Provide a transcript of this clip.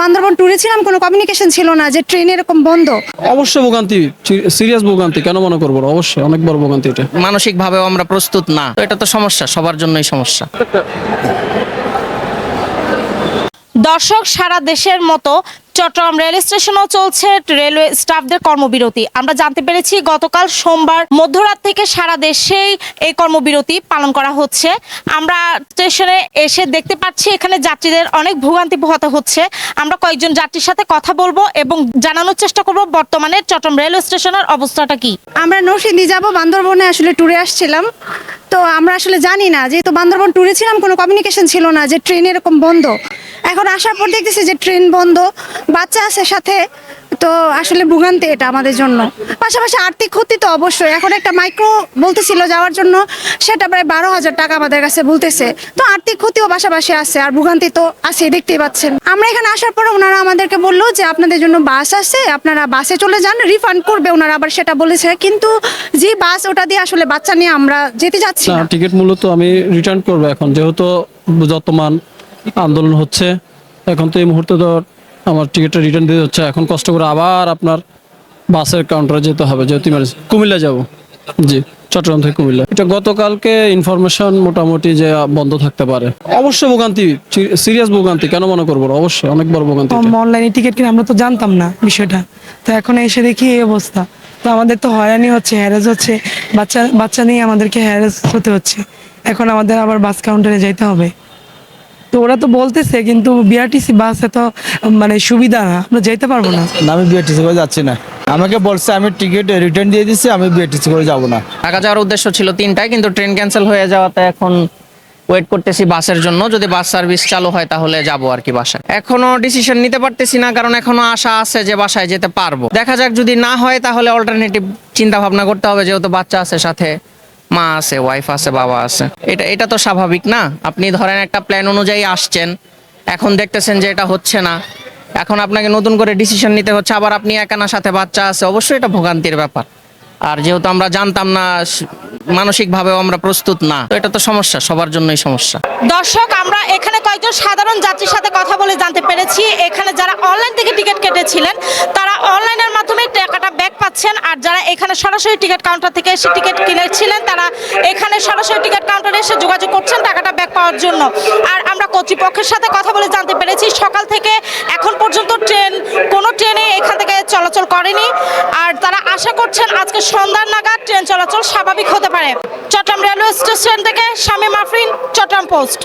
বান্দরবন ট্যুরে ছিলাম কোনো কমিউনিকেশন ছিল না যে ট্রেন এরকম বন্ধ। অবশ্যই ভোগান্তি সিরিয়াস ভোগান্তি কেন মনে করব না? অবশ্যই অনেক বড় ভোগান্তি এটা। মানসিকভাবেও আমরা প্রস্তুত না। তো এটা তো সমস্যা সবার জন্যই সমস্যা। দর্শক, সারা দেশের মতো চট্টগ্রাম রেল স্টেশনও চলছে রেলওয়ে স্টাফদের কর্মবিরতি। আমরা জানতে পেরেছি গতকাল সোমবার মধ্যরাত থেকে সারা দেশেই এই কর্মবিরতি পালন করা হচ্ছে। আমরা স্টেশনে এসে দেখতে পাচ্ছি এখানে যাত্রীদের অনেক ভোগান্তি পোহাতে হচ্ছে। আমরা কয়েকজন যাত্রীর সাথে কথা বলব এবং জানানোর চেষ্টা করব বর্তমানে চট্টগ্রাম রেলওয়ে স্টেশনের অবস্থাটা কি। আমরা নরসিংদী যাব, বান্দরবনে আসলে ট্যুরে আসছিলাম। তো আমরা আসলে জানি না, যেহেতু বান্দরবন ট্যুরে ছিলাম, কোনো কমিউনিকেশন ছিল না যে ট্রেন এরকম বন্ধ। এখন আসার পর দেখতেছি যে ট্রেন বন্ধ বাচ্চা আছে সাথে তো আসলে ভোগান্তি এটা আমাদের জন্য। পাশাপাশি আর্থিক ক্ষতি তো অবশ্যই। এখন একটা মাইক্রো বলতেছিল যাওয়ার জন্য সেটা প্রায় বারো হাজার টাকা আমাদের কাছে বলতেছে। তো আর্থিক ক্ষতিও পাশাপাশি আছে আর ভোগান্তি তো আছে দেখতেই পাচ্ছেন। আমরা এখানে আসার পর ওনারা আমাদেরকে বলল যে আপনাদের জন্য বাস আছে আপনারা বাসে চলে যান রিফান্ড করবে ওনারা আবার সেটা বলেছে। কিন্তু যে বাস ওটা দিয়ে আসলে বাচ্চা নিয়ে আমরা যেতে যাচ্ছি টিকিট মূলত আমি রিটার্ন করব এখন। যেহেতু বর্তমান আন্দোলন হচ্ছে। এখন তো এই মুহূর্তে তো আমার টিকিটটা রিটার্ন দিতে হচ্ছে এখন কষ্ট করে আবার আপনার বাসের কাউন্টারে যেতে হবে যেহেতু ইমার্জেন্সি কুমিল্লা যাব। জি চট্টগ্রাম থেকে কুমিল্লা। এটা গতকালকে ইনফরমেশন মোটামুটি যে বন্ধ থাকতে পারে। অবশ্যই ভোগান্তি সিরিয়াস ভোগান্তি কেন মনে করব অবশ্যই অনেক বড় ভোগান্তি। অনলাইনে টিকিট কিনে আমরা তো জানতাম না বিষয়টা। তো এখন এসে দেখি এই অবস্থা। তো আমাদের তো হয়রানি হচ্ছে হ্যারেস হচ্ছে। বাচ্চা বাচ্চা নিয়ে আমাদেরকে হ্যারেস হতে হচ্ছে। এখন আমাদের আবার বাস কাউন্টারে যাইতে হবে। তো ওরা তো বলতেছে কিন্তু বিআরটিসি বাসে তো মানে সুবিধা না আমরা যেতে পারব না। না আমি বিআরটিসি করে যাচ্ছি না। আমাকে বলছে আমি টিকিট রিটার্ন দিয়ে দিচ্ছি আমি বিআরটিসি করে যাব না। ঢাকা যাওয়ার উদ্দেশ্য ছিল তিনটায় কিন্তু ট্রেন ক্যান্সেল হয়ে যাওয়াতে এখন ওয়েট করতেছি বাসের জন্য। যদি বাস সার্ভিস চালু হয় তাহলে যাব আর কি বাসায়। এখনও ডিসিশন নিতে পারতেছি না কারণ এখনও আশা আছে যে বাসায় যেতে পারব। দেখা যাক যদি না হয় তাহলে অল্টারনেটিভ চিন্তা ভাবনা করতে হবে যেহেতু বাচ্চা আছে সাথে। মা আছে ওয়াইফ আছে, বাবা আছে। এটা এটা তো স্বাভাবিক না? আপনি ধরেন একটা প্ল্যান অনুযায়ী আসছেন, এখন দেখতেছেন যে এটা হচ্ছে না। এখন আপনাকে নতুন করে ডিসিশন নিতে হচ্ছে, আবার আপনি একানা সাথে বাচ্চা আছে, অবশ্যই এটা ভোগান্তির ব্যাপার। আর যেহেতু আমরা জানতাম না মানসিকভাবেও আমরা প্রস্তুত না, তো এটা তো সমস্যা, সবার জন্যই সমস্যা। দর্শক, আমরা এখানে কয়েকজন সাধারণ যাত্রীর সাথে কথা বলে জানতে পেরেছি। এখানে যারা অনলাইন থেকে টিকিট কেটেছিলেন, তারা অনলাইনের মাধ্যমে পাচ্ছেন। আর যারা এখানে সরাসরি টিকিট কাউন্টার থেকে এসে টিকিট কিনেছিলেন, তারা এখানে সরাসরি টিকিট কাউন্টারে এসে যোগাযোগ করছেন টাকাটা ব্যাক পাওয়ার জন্য। আর আমরা কর্তৃপক্ষের সাথে কথা বলে জানতে পেরেছি, সকাল থেকে এখন পর্যন্ত ট্রেন, কোনো ট্রেনে এখান থেকে চলাচল করেনি। আর তারা আশা করছেন আজকে সন্ধ্যার নাগাদ ট্রেন চলাচল স্বাভাবিক হতে পারে। চট্টগ্রাম রেলওয়ে স্টেশন থেকে শামীম আফরিন, চট্টগ্রাম পোস্ট।